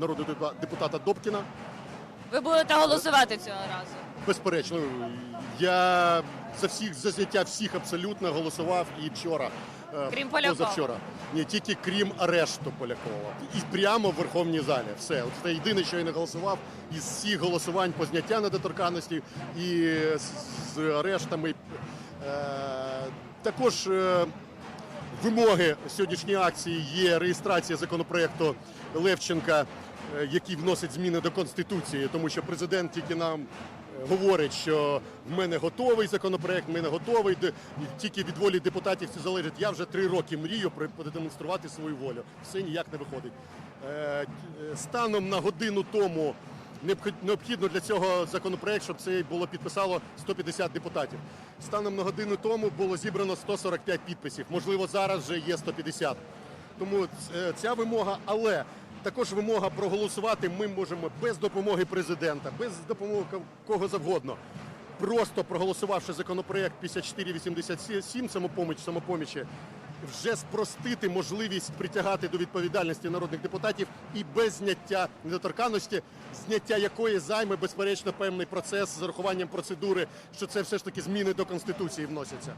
народного депута- депутата Добкіна. Ви будете голосувати цього разу. Безперечно, я за всіх за зняття всіх абсолютно голосував і вчора. е, Крім Полякова. Позавчора. Ні, тільки крім арешту Полякова. І прямо в Верховній залі. Все. От це єдине, що я не голосував із всіх голосувань по зняття недоторканності і з, арештами. Е, також е, вимоги сьогоднішньої акції є реєстрація законопроекту Левченка, який вносить зміни до Конституції, тому що президент тільки нам е, говорить, що в мене готовий законопроект, в мене готовий. Тільки від волі депутатів це залежить. Я вже три роки мрію продемонструвати свою волю. Все ніяк не виходить. Е, е, Станом на годину тому необхідно для цього законопроект, щоб це було підписало 150 депутатів. Станом на годину тому було зібрано 145 підписів. Можливо, зараз вже є 150. Тому е, ця вимога, але також вимога проголосувати ми можемо без допомоги президента, без допомоги кого завгодно. Просто проголосувавши законопроект 5487 самопоміч самопомічі, вже спростити можливість притягати до відповідальності народних депутатів і без зняття недоторканності, зняття якої займе безперечно певний процес з урахуванням процедури, що це все ж таки зміни до конституції вносяться.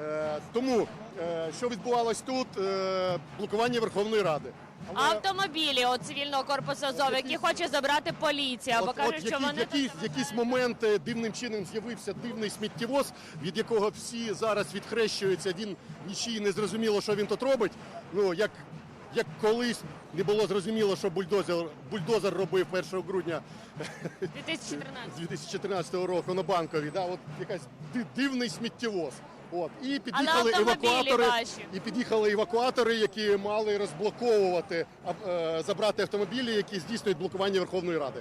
Е, тому е, що відбувалось тут? Е, блокування Верховної Ради. Але- Автомобілі от цивільного корпусу Азов, які хоче забрати поліція, бо кажуть, що вони який, тут в якийсь момент е, дивним чином з'явився дивний сміттєвоз, від якого всі зараз відхрещуються. Він нічий не зрозуміло, що він тут робить. Ну як, як колись не було зрозуміло, що бульдозер, бульдозер робив 1 грудня 2014. 2014 року на банковій. Да, от якась дивний сміттєвоз. От і під'їхали евакуатори, ваші? і під'їхали евакуатори, які мали розблоковувати е, забрати автомобілі, які здійснюють блокування Верховної Ради.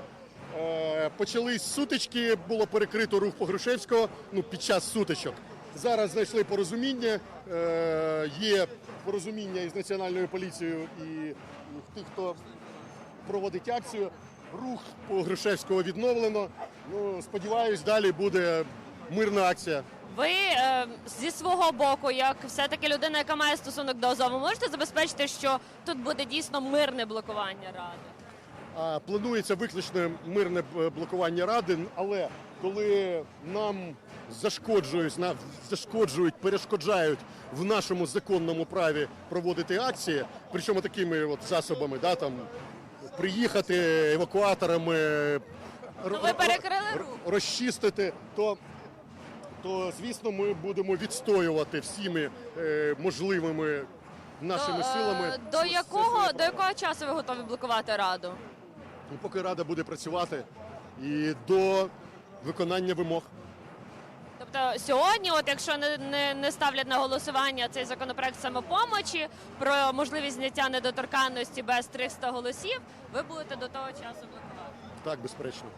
Е, Почались сутички, було перекрито рух по Грушевського ну, під час сутичок. Зараз знайшли порозуміння. е, Є порозуміння із національною поліцією і тих, хто проводить акцію. Рух по Грушевського відновлено. Ну, сподіваюсь, далі буде мирна акція. Ви е, зі свого боку, як все-таки людина, яка має стосунок до Азову, можете забезпечити, що тут буде дійсно мирне блокування ради? А, Планується виключно мирне блокування ради, але коли нам зашкоджують, на- зашкоджують, перешкоджають в нашому законному праві проводити акції, причому такими от засобами, да, там, приїхати евакуаторами, р- Ну, ви перекрили рух. розчистити, то, то звісно ми будемо відстоювати всіми е, можливими нашими До, е, силами. до якого до якого часу ви готові блокувати раду? Ну, поки рада буде працювати і до виконання вимог. Тобто сьогодні, от якщо не, не, не ставлять на голосування цей законопроект самопомочі про можливість зняття недоторканності без 300 голосів, ви будете до того часу блокувати. Так, безперечно.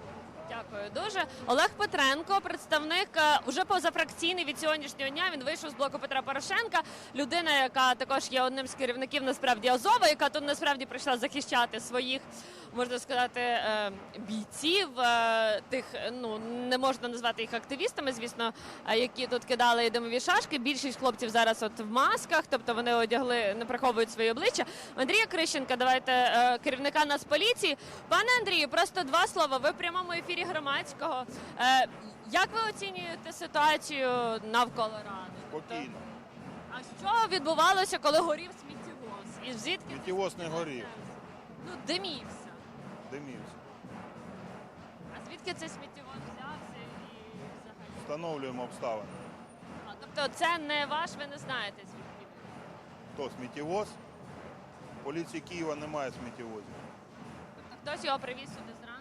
Дякую дуже. Олег Петренко, представник е, уже позафракційний від сьогоднішнього дня. Він вийшов з блоку Петра Порошенка. Людина, яка також є одним з керівників насправді Азова, яка тут насправді прийшла захищати своїх, можна сказати, е, бійців. е, Тих ну не можна назвати їх активістами, звісно, е, які тут кидали димові шашки. Більшість хлопців зараз от в масках, тобто вони одягли, не приховують свої обличчя. Андрія Крищенка, давайте е, керівника Нацполіції. Пане Андрію, просто два слова. Ви в прямому ефірі громадського. Е, Як ви оцінюєте ситуацію навколо ради? Спокійно. А що відбувалося, коли горів сміттєвоз? І звідки Сміттєвоз не горів, ну димівся? димівся. А звідки цей сміттєвоз взявся і взагалі? Встановлюємо обставини. А, тобто це не ваш, ви не знаєте звідки? Хто сміттєвоз? Поліції Києва немає сміттєвозів. Тобто хтось його привіз сюди зранку і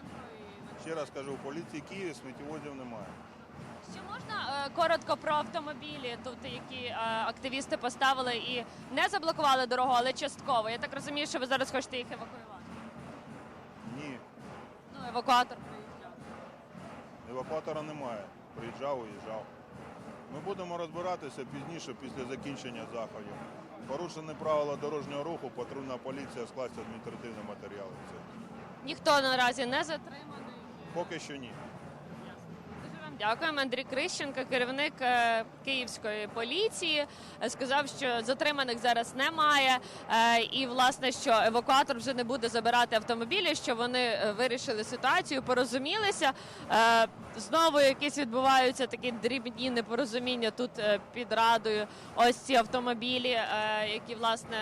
Ще раз кажу, у поліції Києва сміттєвозів немає. Ще можна е, коротко про автомобілі, тут які е, активісти поставили і не заблокували дорогу, але частково. Я так розумію, що ви зараз хочете їх евакуювати. Ні, Ну, евакуатор приїжджав. евакуатора немає. Приїжджав, уїжджав. Ми будемо розбиратися пізніше після закінчення заходів. Порушені правила дорожнього руху, патрульна поліція скласться адміністративні матеріали. Ніхто наразі не затриманий. Поки що ні. Дякуємо. Андрій Крищенко, керівник е, київської поліції, е, сказав, що затриманих зараз немає, е, і власне, що евакуатор вже не буде забирати автомобілі, що вони вирішили ситуацію, порозумілися. Знову якісь відбуваються такі дрібні непорозуміння тут під радою. Ось ці автомобілі, які власне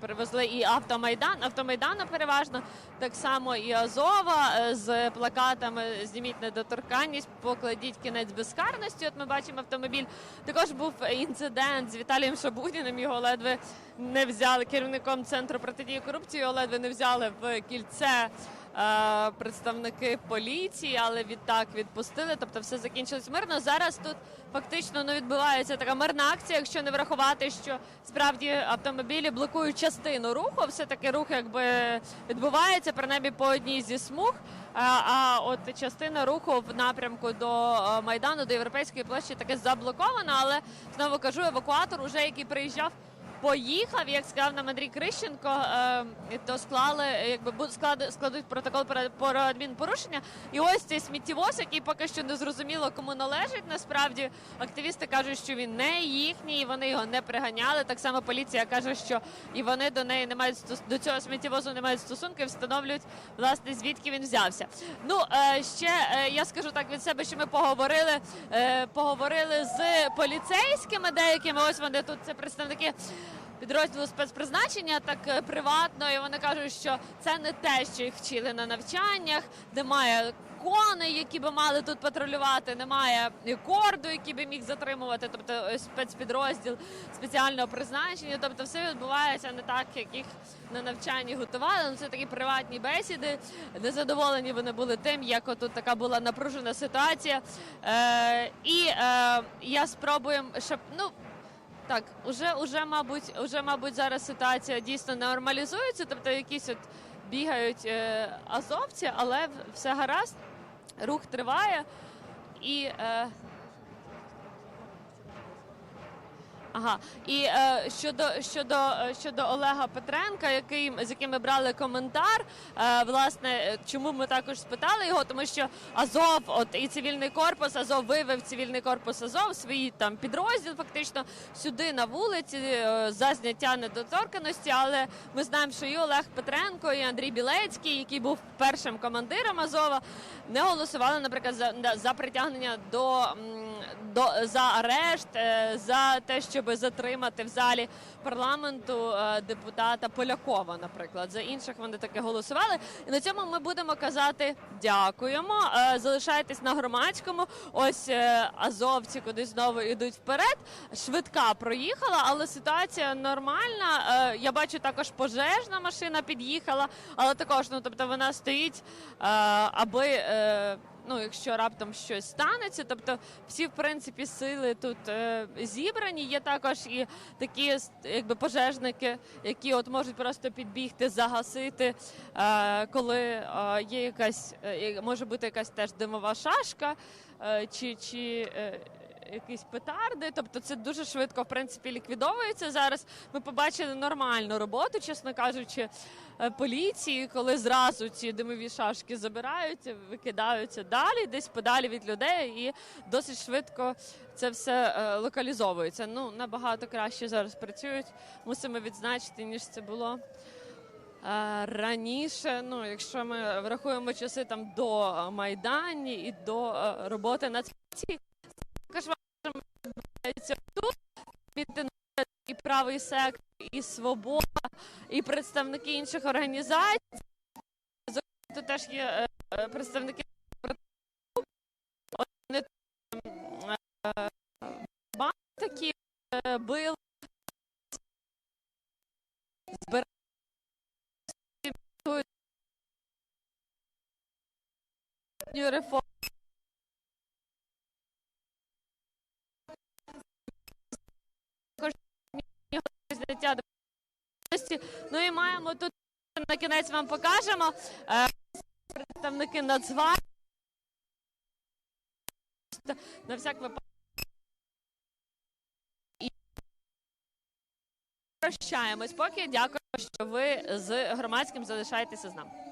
привезли і автомайдан, автомайдану переважно, так само і Азова е, з плакатами Зніміть недоторканність, покладіть кінець безкарності. От ми бачимо автомобіль. Також був інцидент з Віталієм Шабудіним. Його ледве не взяли керівником центру протидії корупції. Його ледве не взяли в кільце. Е, Представники поліції, але відтак відпустили. Тобто, все закінчилось мирно. Зараз тут фактично ну, відбувається така мирна акція, якщо не врахувати, що справді автомобілі блокують частину руху. Все таки рух якби відбувається принаймні по одній зі смуг. А, а от частина руху в напрямку до е, майдану, до європейської площі, таки заблокована. Але знову кажу, евакуатор, уже який приїжджав. Поїхав, як сказав нам Андрій Крищенко, е, то склали, якби складуть протокол про, адмінпорушення. І ось цей сміттєвоз, який поки що не зрозуміло кому належить. Насправді активісти кажуть, що він не їхній, і вони його не приганяли. Так само поліція каже, що і вони до неї не мають до цього сміттєвозу не мають стосунків, встановлюють власне звідки він взявся. Ну е, ще е, я скажу так від себе, що ми поговорили, е, поговорили з поліцейськими деякими. Ось вони тут це представники підрозділу спецпризначення так е, приватно, і вони кажуть, що це не те, що їх вчили на навчаннях, немає коней, які би мали тут патрулювати, немає корду, який би міг затримувати, тобто е, спецпідрозділ спеціального призначення. Тобто все відбувається не так, як їх на навчанні готували. Ну, це такі приватні бесіди. Незадоволені вони були тим, як отут така була напружена ситуація. Е, і е, я спробую, щоб ну. Так, уже, уже, мабуть, уже, мабуть, зараз ситуація дійсно нормалізується, тобто якісь от бігають е, азовці, але все гаразд, рух триває. І, е, ага, і е, щодо, щодо, е, щодо Олега Петренка, який, з яким ми брали коментар, е, власне, чому ми також спитали його, тому що Азов, от і цивільний корпус, Азов вивів цивільний корпус Азов, свій там підрозділ, фактично сюди на вулиці е, за зняття недоторканості. Але ми знаємо, що і Олег Петренко, і Андрій Білецький, який був першим командиром Азова, не голосували, наприклад, за, за притягнення до, до за арешт, е, за те, щоб затримати в залі парламенту е, депутата Полякова, наприклад. За інших вони таки голосували. І на цьому ми будемо казати дякуємо. Е, Залишайтесь на громадському. Ось азовці куди знову йдуть вперед. Швидка проїхала, але ситуація нормальна. Я бачу також пожежна машина під'їхала, але також ну тобто вона стоїть, аби. Ну, якщо раптом щось станеться, тобто всі в принципі сили тут е, зібрані. Є також і такі якби пожежники, які от можуть просто підбігти, загасити, е, коли е, є якась е, може бути якась теж димова шашка, е, чи, чи е, якісь петарди. Тобто це дуже швидко в принципі ліквідовується зараз. Ми побачили нормальну роботу, чесно кажучи, е, поліції, коли зразу ці димові шашки забираються, викидаються далі, десь подалі від людей, і досить швидко це все е, локалізовується. Ну набагато краще зараз працюють. Мусимо відзначити, ніж це було. е, Раніше, ну якщо ми врахуємо часи там до майдані і до роботи нацполіції, також важливо відбувається тут і правий сектор, і свобода, і представники інших організацій. Зокрема, Тут теж є е, е, представники вони такі е, били, збирають реформу. Зняття допомоги. Ну і маємо тут на кінець вам покажемо е, представники Нацгвардії. На всяк випадок. І прощаємось поки. Дякую, що ви з громадським залишаєтеся з нами.